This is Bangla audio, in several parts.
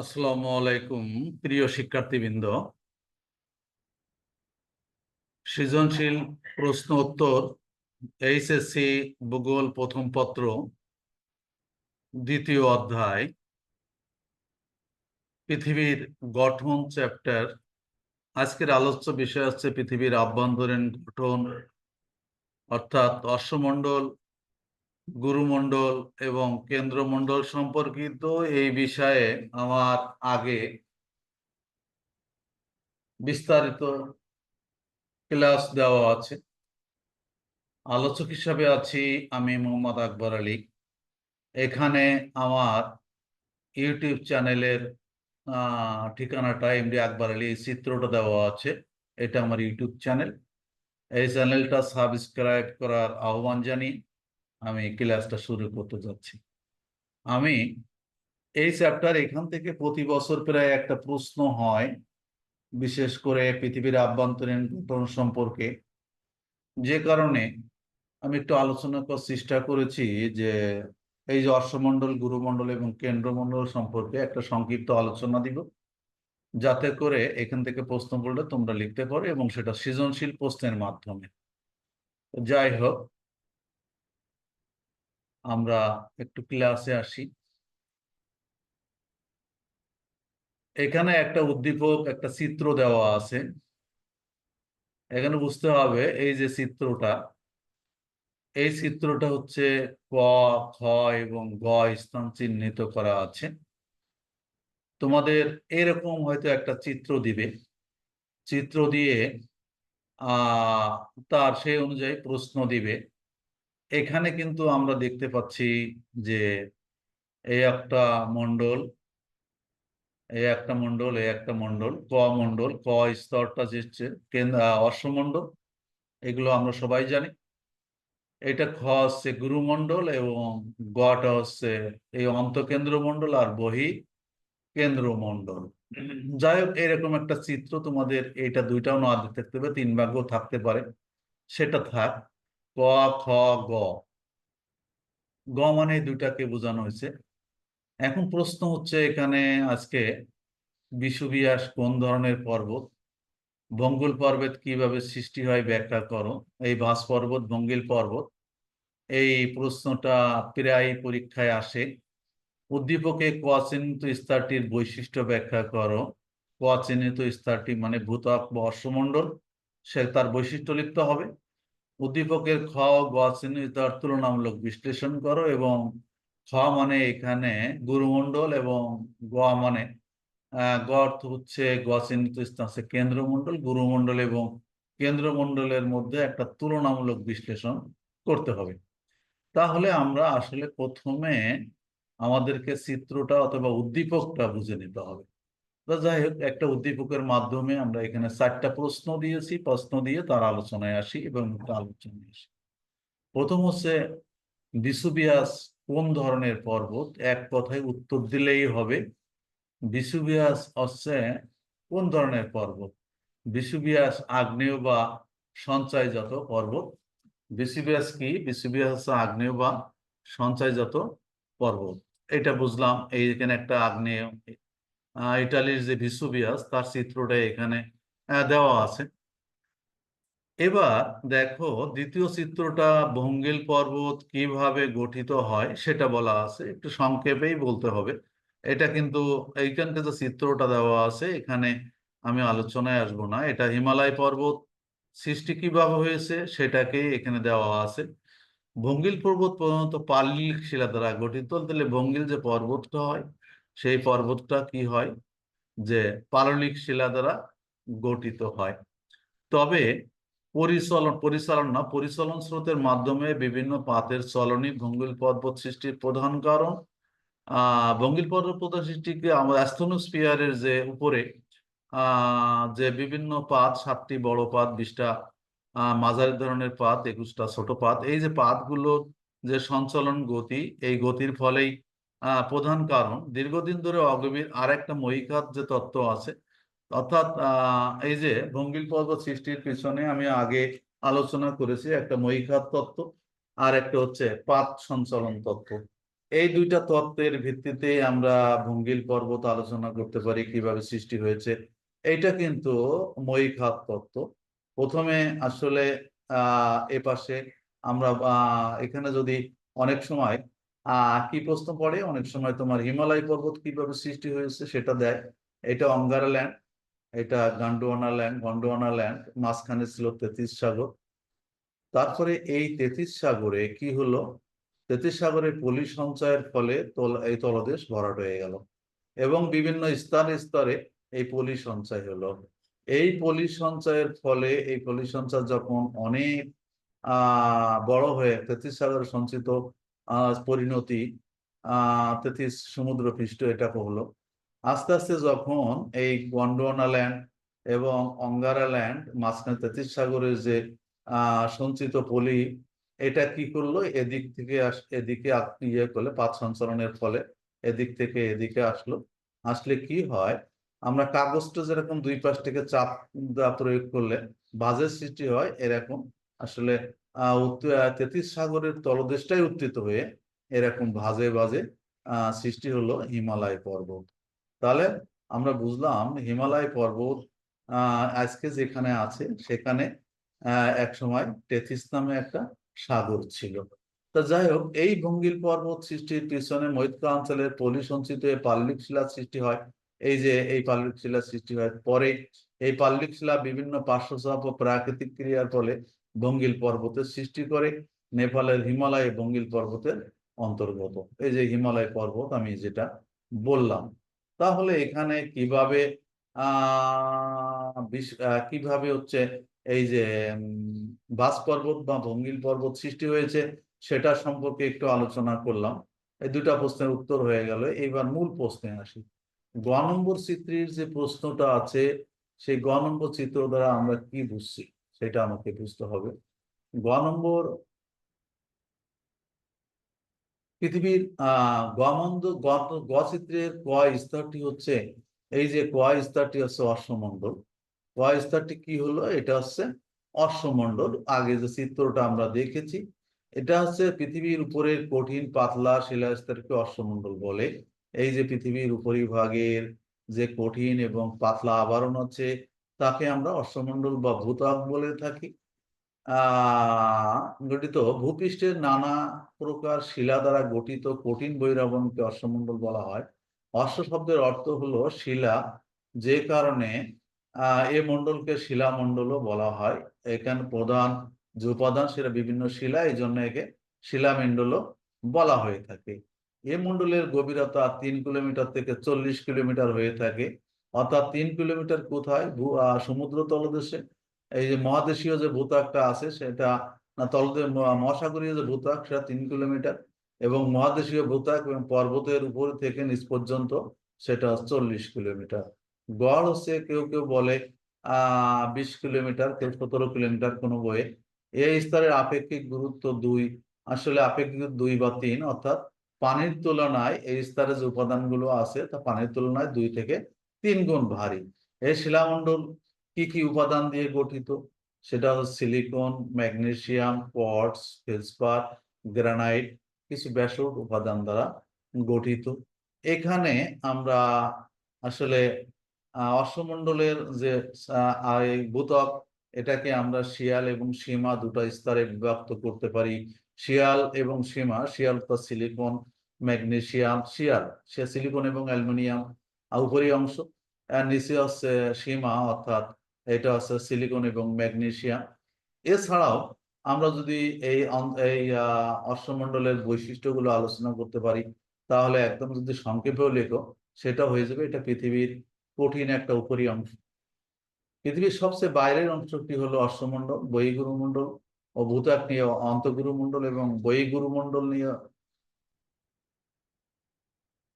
আসসালামু আলাইকুম, প্রিয় শিক্ষার্থীবৃন্দ। সৃজনশীল প্রশ্ন উত্তর, এইচএসসি ভূগোল প্রথম পত্র, দ্বিতীয় অধ্যায়, পৃথিবীর গঠন চ্যাপ্টার। আজকের আলোচ্য বিষয় হচ্ছে পৃথিবীর আভ্যন্তরীণ গঠন, অর্থাৎ অশ্বমণ্ডল গুরুমণ্ডল এবং কেন্দ্রমণ্ডল সম্পর্কিত এই বিষয়ে আমার আগে বিস্তারিত ক্লাস দেওয়া আছে। আলোচক হিসাবে আছি আমি মোহাম্মদ আকবর আলী। এখানে আমার ইউটিউব চ্যানেলের ঠিকানাটা এমডি আকবর আলী, এই চিত্রটা দেওয়া আছে। এটা আমার ইউটিউব চ্যানেল। এই চ্যানেলটা সাবস্ক্রাইব করার আহ্বান জানিয়ে আমি ক্লাসটা শুরু করতে যাচ্ছি। আমি এই চ্যাপ্টার এখান থেকে প্রতি বছর প্রায় একটা প্রশ্ন হয়, বিশেষ করে পৃথিবীর আভ্যন্তরীণ গঠন সম্পর্কে। যে কারণে আমি একটু আলোচনা করার চেষ্টা করেছি যে এই যে অশ্বমণ্ডল, গুরুমণ্ডল এবং কেন্দ্রমণ্ডল সম্পর্কে একটা সংক্ষিপ্ত আলোচনা দিব, যাতে করে এখান থেকে প্রশ্ন করলে তোমরা লিখতে পারো এবং সেটা সৃজনশীল প্রশ্নের মাধ্যমে। যাই হোক আমরা একটু ক্লাসে আসি। এখানে একটা উদ্দীপক, একটা চিত্র দেওয়া আছে। এখানে বুঝতে হবে এই যে চিত্রটা, এই চিত্রটা হচ্ছে ক, খ এবং গ স্থান চিহ্নিত করা আছে। তোমাদের এরকম হয়তো একটা চিত্র দিবে। চিত্র দিয়ে, আহ, তার সেই অনুযায়ী প্রশ্ন দিবে। এখানে কিন্তু আমরা দেখতে পাচ্ছি যে এই একটা মন্ডল এই একটা মন্ডল এই একটা মন্ডল ক মন্ডল ক স্তরটা যে অশ্বমন্ডল এগুলো আমরা সবাই জানি। এটা খ হচ্ছে গুরুমন্ডল এবং গটা হচ্ছে এই অন্তকেন্দ্র মন্ডল আর বহি কেন্দ্র মন্ডল যাই হোক, এরকম একটা চিত্র তোমাদের এটা দুইটাও না থাকতে হবে তিন ভাগ্য থাকতে পারে। সেটা থাক। ক, খ, গ। গ মানে দুইটাকে বোঝানো হয়েছে। এখন প্রশ্ন হচ্ছে এখানে আজকে বিশ্ববিয়াস কোন ধরনের পর্বত? ভঙ্গুল পর্বত কীভাবে সৃষ্টি হয় ব্যাখ্যা করো। এই বাস পর্বত বঙ্গিল পর্বত, এই প্রশ্নটা প্রায় পরীক্ষায় আসে। উদ্দীপকে কোয়াচিহ্নিত স্তরটির বৈশিষ্ট্য ব্যাখ্যা করো। কোয়াচিহ্নিত স্তরটি মানে ভূতক বা অশ্বমণ্ডল সে তার বৈশিষ্ট্য লিখতে হবে। উদ্দীপকের খ গ চিহ্নিত তুলনামূলক বিশ্লেষণ করো এবং খ মানে এখানে গুরুমণ্ডল এবং গ মানে গ অর্থ হচ্ছে গ চিহ্নিত স্থান হচ্ছে কেন্দ্রমণ্ডল, গুরুমণ্ডল এবং কেন্দ্রমণ্ডলের মধ্যে একটা তুলনামূলক বিশ্লেষণ করতে হবে। তাহলে আমরা আসলে প্রথমে আমাদেরকে চিত্রটা অথবা উদ্দীপকটা বুঝে নিতে হবে। যাই হোক, একটা উদ্দীপকের মাধ্যমে আমরা এখানে চারটা প্রশ্ন দিয়েছি। প্রশ্ন দিয়ে তার আলোচনায় আসি এবং আলোচনায় আসি। প্রথম হচ্ছে, বিসুবিয়াস কোন ধরনের পর্বত? এক কথায় উত্তর দিলেই হবে। বিসুবিয়াস হচ্ছে কোন ধরনের পর্বত? বিসুবিয়াস আগ্নেয় বা সঞ্চয়জাত পর্বত। বিসুবিয়াস কি? বিসুবিয়াস হচ্ছে আগ্নেয় বা সঞ্চয়জাত পর্বত। এটা বুঝলাম এইখানে একটা আগ্নেয় ইটালির যে ভিসুবিয়াস তার চিত্রটা এখানে দেওয়া আছে। এবার দেখো, দ্বিতীয় চিত্রটা ভঙ্গিল পর্বত কীভাবে গঠিত হয় সেটা বলা আছে। একটু সংক্ষেপেই বলতে হবে। এটা কিন্তু এইখানকে যে চিত্রটা দেওয়া আছে, এখানে আমি আলোচনায় আসব না। এটা হিমালয় পর্বত সৃষ্টি কীভাবে হয়েছে সেটাকে এখানে দেওয়া আছে। ভঙ্গিল পর্বত প্রধানত পালিক শিলা দ্বারা গঠিত। তাহলে ভঙ্গিল যে পর্বতটা হয় সেই পর্বতটা কি হয়? যে পাললিক শিলা দ্বারা গঠিত হয়। তবে পরিচলন, পরিচালন না, পরিচালন স্রোতের মাধ্যমে বিভিন্ন পাতের চলনই ভঙ্গিল পর্বত সৃষ্টির প্রধান কারণ। ভঙ্গিল পর্বত সৃষ্টিকে আমাদের অ্যাস্থনোস্পিয়ারের যে উপরে যে বিভিন্ন পাত, সাতটি বড় পাত, বিশটা মাঝারি ধরনের পাত, একুশটা ছোট পাত, এই যে পাতগুলোর যে সঞ্চালন গতি, এই গতির ফলেই প্রধান কারণ, দীর্ঘদিন ধরে অগভীর আর একটা মহিকাত যে তত্ত্ব আছে, অর্থাৎ এই যে ভঙ্গিল পর্বত সৃষ্টির পিছনে আমি আগে আলোচনা করেছি, একটা মহিকাত তত্ত্ব আর একটা হচ্ছে পাত সঞ্চালন তত্ত্ব। এই দুইটা তত্ত্বের ভিত্তিতে আমরা ভঙ্গিল পর্বত আলোচনা করতে পারি, কীভাবে সৃষ্টি হয়েছে। এইটা কিন্তু ময়িখাত তত্ত্ব। প্রথমে আসলে এ পাশে আমরা এখানে যদি অনেক সময় কি প্রশ্ন পড়ে? অনেক সময় তোমার হিমালয় পর্বত কীভাবে সৃষ্টি হয়েছে সেটা দেয়। এটা অঙ্গারা ল্যান্ড এটা গান্ডোয়ানা ল্যান্ড গন্ডোয়ানা ল্যান্ড মাঝখানে ছিল তেত্রিশ সাগর। তারপরে এই তেত্রিশ সাগরে কি হলো? তেত্রিশ সাগরে পলি সঞ্চয়ের ফলে এই তলদেশ ভরাট হয়ে গেল এবং বিভিন্ন স্তরে স্তরে এই পলি সঞ্চয় হলো। এই পলি সঞ্চয়ের ফলে, এই পলি সঞ্চয় যখন অনেক, আহ, বড় হয়ে তেত্রিশ সাগর সঞ্চিত পরিণতি আহ তেত্রিশ সমুদ্র পৃষ্ঠ এটা হলো আস্তে আস্তে যখন এই গন্ডোয়ানা ল্যান্ড এবং অঙ্গারা ল্যান্ড মাঝখানে তেত্রিশ সাগরের যে সঞ্চিত পলি, এটা কি করল? এদিক থেকে এদিকে ইয়ে করলে পাত সঞ্চালনের ফলে এদিক থেকে এদিকে আসলো। আসলে কি হয়? আমরা কাগজটা যেরকম দুই পাশ থেকে চাপ প্রয়োগ করলে বাজের সৃষ্টি হয়, এরকম। আসলে তেত্রিশ সাগরের তলদেশটাই উত্থিত হয়ে এরকম ভাজে ভাজে সৃষ্টি হলো হিমালয় পর্বত। তাহলে আমরা বুঝলাম হিমালয় পর্বত আজকে যেখানে আছে সেখানে এক সময় টেথিস নামে একটা সাগর ছিল। তা যাই হোক, এই ভঙ্গিল পর্বত সৃষ্টির পিছনে মৈত্র অঞ্চলের পলি সঞ্চিত পাল্লিক শিলার সৃষ্টি হয়। এই যে এই পাল্লিক শিলার সৃষ্টি হয় পরে, এই পাল্লিক শিলা বিভিন্ন পার্শ্বচাপ ও প্রাকৃতিক ক্রিয়ার ফলে ভঙ্গিল পর্বতের সৃষ্টি করে, নেপালের হিমালয় বঙ্গিল পর্বতের অন্তর্গত। এই যে হিমালয় পর্বত, আমি যেটা বললাম। তাহলে এখানে কীভাবে কীভাবে হচ্ছে এই যে বাস পর্বত বা ভঙ্গিল পর্বত সৃষ্টি হয়েছে, সেটা সম্পর্কে একটু আলোচনা করলাম। এই দুটা প্রশ্নের উত্তর হয়ে গেল। এইবার মূল প্রশ্নে আসি। গ নম্বর চিত্রের যে প্রশ্নটা আছে, সেই গ নম্বর চিত্র দ্বারা আমরা কি বুঝছি? সেটা আমাকে বুঝতে হবে। গ নম্বর পৃথিবীর আহ গমন্দ গ- গ চিত্রের ক স্তরটি হচ্ছে এই যে ক স্তরটি হচ্ছে অশ্বমণ্ডল। ক স্তরটি কি হলো? এটা হচ্ছে অশ্বমণ্ডল। আগে যে চিত্রটা আমরা দেখেছি, এটা হচ্ছে পৃথিবীর উপরের কঠিন, পাতলা শিলাস্তরকে অশ্বমণ্ডল বলে। এই যে পৃথিবীর উপরিভাগের যে কঠিন এবং পাতলা আবরণ আছে তাকে আমরা অশ্বমণ্ডল বা ভূত্বক বলে থাকি। গঠিত ভূপৃষ্ঠের নানা প্রকার শিলা দ্বারা গঠিত কঠিন বহিরাবরণকে অশ্বমণ্ডল বলা হয়। অশ্ব শব্দের অর্থ হলো শিলা, যে কারণে এ মণ্ডলকে শিলামণ্ডলও বলা হয়। এখানে প্রধান যে উপাদান, সেটা বিভিন্ন শিলা এই জন্য একে শিলামণ্ডলও বলা হয়ে থাকে। এ মণ্ডলের গভীরতা তিন কিলোমিটার থেকে চল্লিশ কিলোমিটার হয়ে থাকে। অর্থাৎ তিন কিলোমিটার কোথায়? ভূ সমুদ্র তলদেশে। এই যে মহাদেশীয় যে ভূত্বকটা আছে, সেটা, না তলদে ম- মহাসাগরীয় যে ভূত্বক, সেটা তিন কিলোমিটার। এবং মহাদেশীয় ভূত্বক এবং পর্বতের উপর থেকে নিচ পর্যন্ত, সেটা চল্লিশ কিলোমিটার। গড় হচ্ছে, কেউ কেউ বলে, আহ, বিশ কিলোমিটার, কেউ সতেরো কিলোমিটার কোনো বইয়ে। এই স্তরের আপেক্ষিক গুরুত্ব দুই। আসলে আপেক্ষিক দুই বা তিন, অর্থাৎ পানির তুলনায় এই স্তরে যে উপাদানগুলো আছে, তা পানির তুলনায় দুই থেকে তিন গুণ ভারী। এই শিলামণ্ডল কি কি উপাদান দিয়ে গঠিত? সেটা হচ্ছে silicon magnesium quartz feldspar granite কিছু ব্যাসল্ট উপাদান দ্বারা গঠিত। এখানে আমরা আসলে অশ্বমণ্ডলের যে আহ, এটাকে আমরা শিয়াল এবং সীমা দুটো স্তরে বিভক্ত করতে পারি। শিয়াল এবং সীমা শিয়াল তো সিলিকন ম্যাগনেসিয়াম শিয়াল। সে সিলিকন এবং অ্যালুমিনিয়াম উপরি অংশ। আর নিচে হচ্ছে সীমা অর্থাৎ এটা হচ্ছে সিলিকন এবং ম্যাগনেসিয়াম এছাড়াও আমরা যদি এই এই বৈশিষ্ট্যগুলো আলোচনা করতে পারি, তাহলে একদম যদি সংক্ষেপেও লেখো, সেটা হয়ে যাবে এটা পৃথিবীর কঠিন একটা উপরি অংশ। পৃথিবীর সবচেয়ে বাইরের অংশটি হলো অশ্বমণ্ডল বহিগুরুমণ্ডল ও ভূতাক নিয়ে অন্তগুরুমণ্ডল এবং বহিগুরুমণ্ডল নিয়ে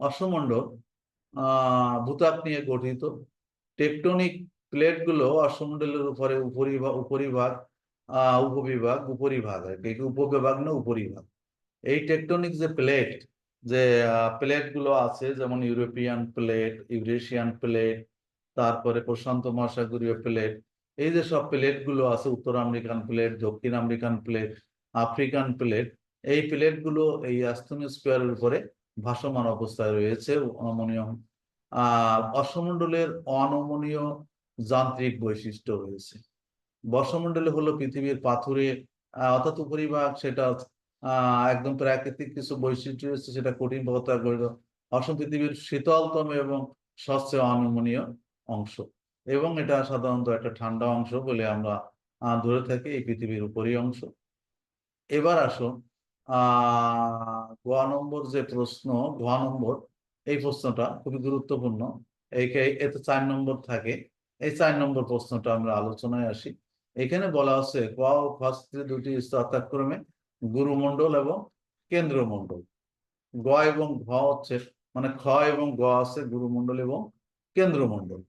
অশ্বমণ্ডল। ভূত্বক নিয়ে গঠিত। টেকটনিক প্লেটগুলো অশ্বমণ্ডলের উপরে উপরিভাগ উপরিভাগ উপবিভাগ, উপরিভাগ আর কি। উপবিভাগ না উপরিভাগ। এই টেকটনিক যে প্লেট, যে প্লেটগুলো আছে, যেমন ইউরোপিয়ান প্লেট, ইউরেশিয়ান প্লেট, তারপরে প্রশান্ত মহাসাগরীয় প্লেট, এই যে সব প্লেটগুলো আছে, উত্তর আমেরিকান প্লেট, দক্ষিণ আমেরিকান প্লেট, আফ্রিকান প্লেট, এই প্লেটগুলো এই আস্তনীয় স্কোয়ারের উপরে ভাসমান অবস্থায় রয়েছে, অনমনীয়। আহ অশ্বমণ্ডলের অনমনীয় যান্ত্রিক বৈশিষ্ট্য রয়েছে। বর্ষমণ্ডলে হলো পৃথিবীর পাথুরে অর্থাৎ উপরিভাগ, সেটা একদম প্রাকৃতিক কিছু বৈশিষ্ট্য রয়েছে, সেটা কঠিন গঠিত অসম পৃথিবীর শীতলতম এবং সবচেয়ে অনমনীয় অংশ। এবং এটা সাধারণত একটা ঠান্ডা অংশ বলে আমরা ধরে থাকি, এই পৃথিবীর উপরই অংশ। এবার আসুন গ নম্বর যে প্রশ্ন ঘ নম্বর, এই প্রশ্নটা খুবই গুরুত্বপূর্ণ। এতে চার নম্বর থাকে। এই চার নম্বর প্রশ্নটা আমরা আলোচনায় আসি। এখানে বলা আছে ক ও খ দুটি স্তর অর্থাৎক্রমে গুরুমণ্ডল এবং কেন্দ্রমণ্ডল। গ এবং ঘ হচ্ছে মানে খ এবং গ আছে গুরুমণ্ডল এবং কেন্দ্রমণ্ডল।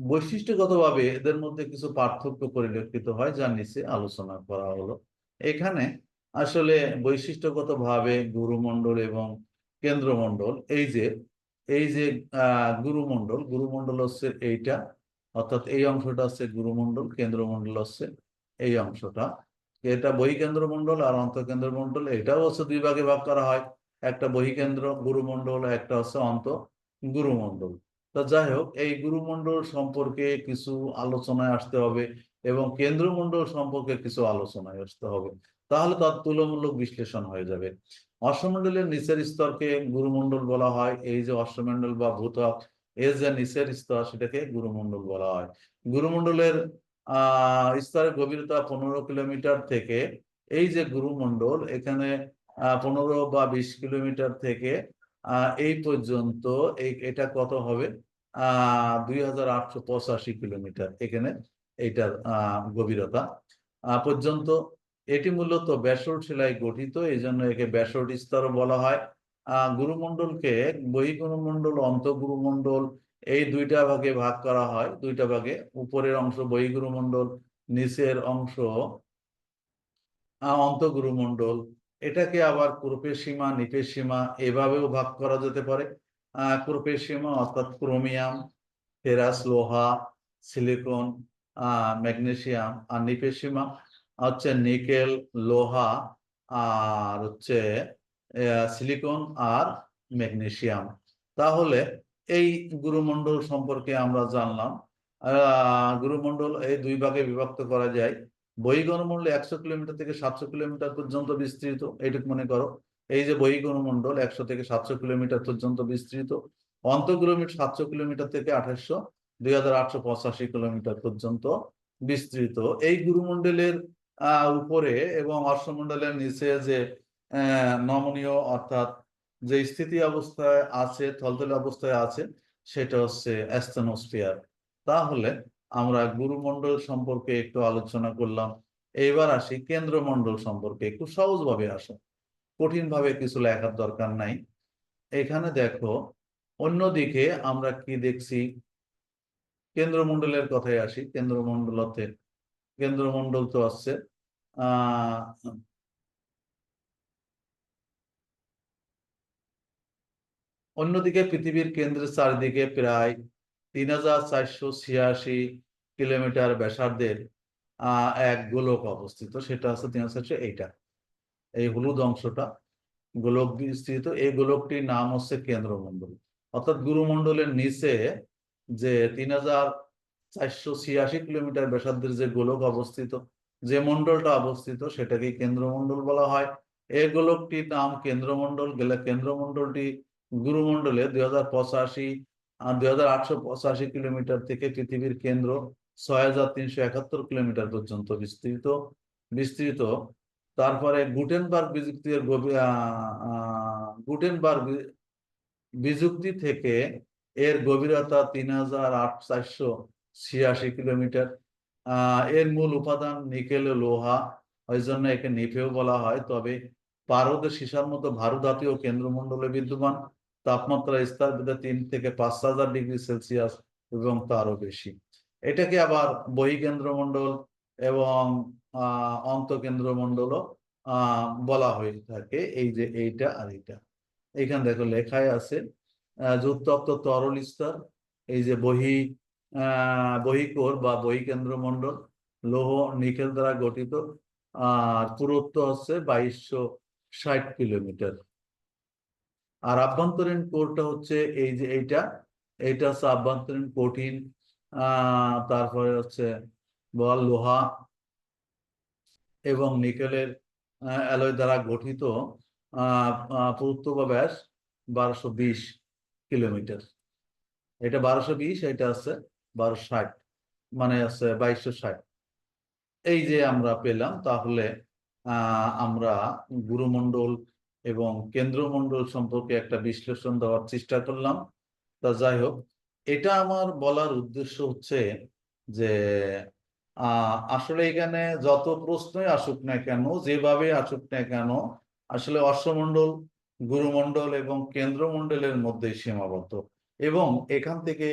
বৈশিষ্ট্যগতভাবে এদের মধ্যে কিছু পার্থক্য পরিলক্ষিত হয়, যা নিচে আলোচনা করা হলো। এখানে আসলে বৈশিষ্ট্যগতভাবে গুরুমণ্ডল এবং কেন্দ্রমণ্ডল, এই যে এই যে গুরুমণ্ডল গুরুমণ্ডল হচ্ছে এইটা, অর্থাৎ এই অংশটা হচ্ছে গুরুমণ্ডল, কেন্দ্রমণ্ডল হচ্ছে এই অংশটা। এটা বহিকেন্দ্রমণ্ডল আর অন্তঃকেন্দ্রমণ্ডল, এটাও হচ্ছে দুই ভাগে ভাগ করা হয়। একটা বহিকেন্দ্র, গুরুমণ্ডল একটা হচ্ছে অন্ত গুরুমণ্ডল। তা যাই হোক, এই গুরুমণ্ডল সম্পর্কে কিছু আলোচনায় আসতে হবে এবং কেন্দ্রমণ্ডল সম্পর্কে কিছু আলোচনায় আসতে হবে। তাহলে তার তুলমূলক বিশ্লেষণ হয়ে যাবে। অশ্বমণ্ডলের নিচের স্তরকে গুরুমণ্ডল বলা হয়। এই যে অশ্বমণ্ডল বা ভূতক এর যে নিচের স্তর, সেটাকে গুরুমণ্ডল বলা হয়। গুরুমণ্ডলের আহ স্তরের গভীরতা পনেরো কিলোমিটার থেকে, এই যে গুরুমণ্ডল, এখানে পনেরো বা বিশ কিলোমিটার থেকে এই পর্যন্ত এটা কত হবে? আহ দুই হাজার আটশো পঁচাশি কিলোমিটার এখানে এইটার আহ গভীরতা পর্যন্ত এটি মূলত ব্যাসল্ট শিলায় গঠিত এই জন্য একে ব্যাসল্ট স্তর বলা হয়। আহ গুরুমণ্ডলকে বহিগুরুমণ্ডল অন্তগুরুমণ্ডল এই দুইটা ভাগে ভাগ করা হয়। দুইটা ভাগে উপরের অংশ বহিগুরুমণ্ডল নিচের অংশ অন্তগুরুমণ্ডল এটাকে আবার কুরুপের সীমা, নিপের সীমা এভাবেও ভাগ করা যেতে পারে। আহ কুরুপের সীমা অর্থাৎ ক্রোমিয়াম ফেরাস লোহা, সিলিকন আহ ম্যাগনেসিয়াম আর নিপের সীমা। হচ্ছে নিকেল, লোহা আর হচ্ছে সিলিকন আর ম্যাগনেশিয়াম তাহলে এই গুরুমণ্ডল সম্পর্কে আমরা জানলাম। গুরুমণ্ডল এই দুই ভাগে বিভক্ত করা যায়। বহিগণমণ্ডল একশো কিলোমিটার থেকে সাতশো কিলোমিটার পর্যন্ত বিস্তৃত, এইটুকু মনে করো। এই যে বহিগণমণ্ডল একশো থেকে সাতশো কিলোমিটার পর্যন্ত বিস্তৃত অন্তঃকিলোমিটার সাতশো কিলোমিটার থেকে আঠাশশো দুই হাজার আটশো পঁচাশি কিলোমিটার পর্যন্ত বিস্তৃত। এই গুরুমণ্ডলের উপরে এবং অশ্বমণ্ডলের নিচে যে নমনীয় অর্থাৎ যে স্থিতি অবস্থায় আছে, থলথলে অবস্থায় আছে, সেটা হচ্ছে অ্যাস্থনোস্ফিয়ার। তাহলে আমরা গুরুমণ্ডল সম্পর্কে একটু আলোচনা করলাম। এইবার আসি কেন্দ্রমণ্ডল সম্পর্কে, একটু সহজভাবে আসো। কঠিন ভাবে কিছু লেখার দরকার নাই। এখানে দেখো, অন্যদিকে আমরা কি দেখছি? কেন্দ্রমণ্ডলের কথায় আসি, কেন্দ্রমণ্ডলতে। কেন্দ্রমণ্ডল তো আহ অন্যদিকে পৃথিবীর কেন্দ্রের চারিদিকে প্রায় তিন হাজার চারশো ছিয়াশি কিলোমিটার ব্যাসার্ধের এক গোলক অবস্থিত। সেটা হচ্ছে তিন হাজার চারশো এইটা। এই হলুদ অংশটা গোলক বিস্তৃত এই গোলকটির নাম হচ্ছে কেন্দ্রমণ্ডল। অর্থাৎ গুরুমণ্ডলের নিচে যে তিন হাজার চারশো ছিয়াশি কিলোমিটার ব্যাসার্ধের যে গোলক অবস্থিত যে মন্ডলটা অবস্থিত সেটাকে কেন্দ্রমন্ডল বলা হয়। এই গোলকটির নাম কেন্দ্রমন্ডল গেলে কেন্দ্রমন্ডলটি গুরুমণ্ডলে দুই হাজার পঁচাশি দুই হাজার আটশো পঁচাশি কিলোমিটার থেকে পৃথিবীর কেন্দ্র ছয় হাজার তিনশো একাত্তর কিলোমিটার পর্যন্ত বিস্তৃত বিস্তৃত। তারপরে গুটেনবার্গ বিযুক্তির গুটেনবার্গ বিযুক্তি থেকে এর গভীরতা তিন হাজার আট চারশো ছিয়াশি কিলোমিটার। এর মূল উপাদান নিকেল লোহা। ওই জন্য একে নিফেও বলা হয়। তবে পারদের সীসার মতো ভারুধাতীয় কেন্দ্রমণ্ডলে বিদ্যমান। তাপমাত্রা স্তর তিন থেকে পাঁচ হাজার ডিগ্রি সেলসিয়াস এবং তারও বেশি। এটাকে আবার বহিকেন্দ্রমণ্ডল এবং অন্তকেন্দ্রমণ্ডলও বলা হয়ে থাকে। এই যে এইটা আর এইটা। এখানে দেখো লেখায় আছে, আহ যে উত্তপ্ত তরল স্তর, এই যে বহি বহিকোর বা বহিকেন্দ্রমণ্ডল লৌহ নিকেল দ্বারা গঠিত আর পুরুত্ব হচ্ছে বাইশশো ষাট কিলোমিটার। আর আভ্যন্তরীণ কোরটা হচ্ছে এই যে এইটা এইটা হচ্ছে আভ্যন্তরীণ কঠিন তারপরে হচ্ছে বল লোহা এবং নিকেলের অ্যালয় দ্বারা গঠিত পুরুত্ব বা ব্যাস বারোশো বিশ কিলোমিটার। এটা বারোশো বিশ, এটা আছে বারোশো ষাট মানে আছে বাইশশো ষাট। এই যে আমরা পেলাম, তাহলে আমরা গুরুমণ্ডল এবং কেন্দ্রমণ্ডল সম্পর্কে একটা বিশ্লেষণ দেওয়ার চেষ্টা করলাম। তা যাই হোক, এটা আমার বলার উদ্দেশ্য হচ্ছে যে আসলে এখানে যত প্রশ্নই আসুক না কেন, যেভাবে আসুক না কেন, আসলে অশ্বমণ্ডল, গুরুমণ্ডল এবং কেন্দ্রমণ্ডলের মধ্যে সীমাবদ্ধ। এবং এখান থেকে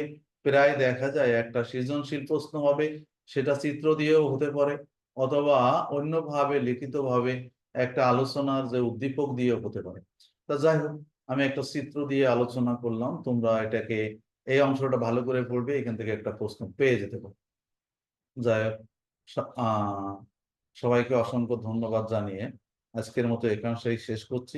প্রায় দেখা যায় একটা সৃজনশীল প্রশ্ন হবে, সেটা চিত্র দিয়েও হতে পারে, অথবা অন্যভাবে লিখিতভাবে একটা আলোচনার যে উদ্দীপক দিয়েও হতে পারে। তা যাই হোক, আমি একটা চিত্র দিয়ে আলোচনা করলাম, তোমরা এটাকে এই অংশটা ভালো করে পড়বে, এখান থেকে একটা প্রশ্ন পেয়ে যেতে পারো। যাই হোক সবাইকে অসংখ্য ধন্যবাদ জানিয়ে আজকের মতো এখানে শেষ করছি।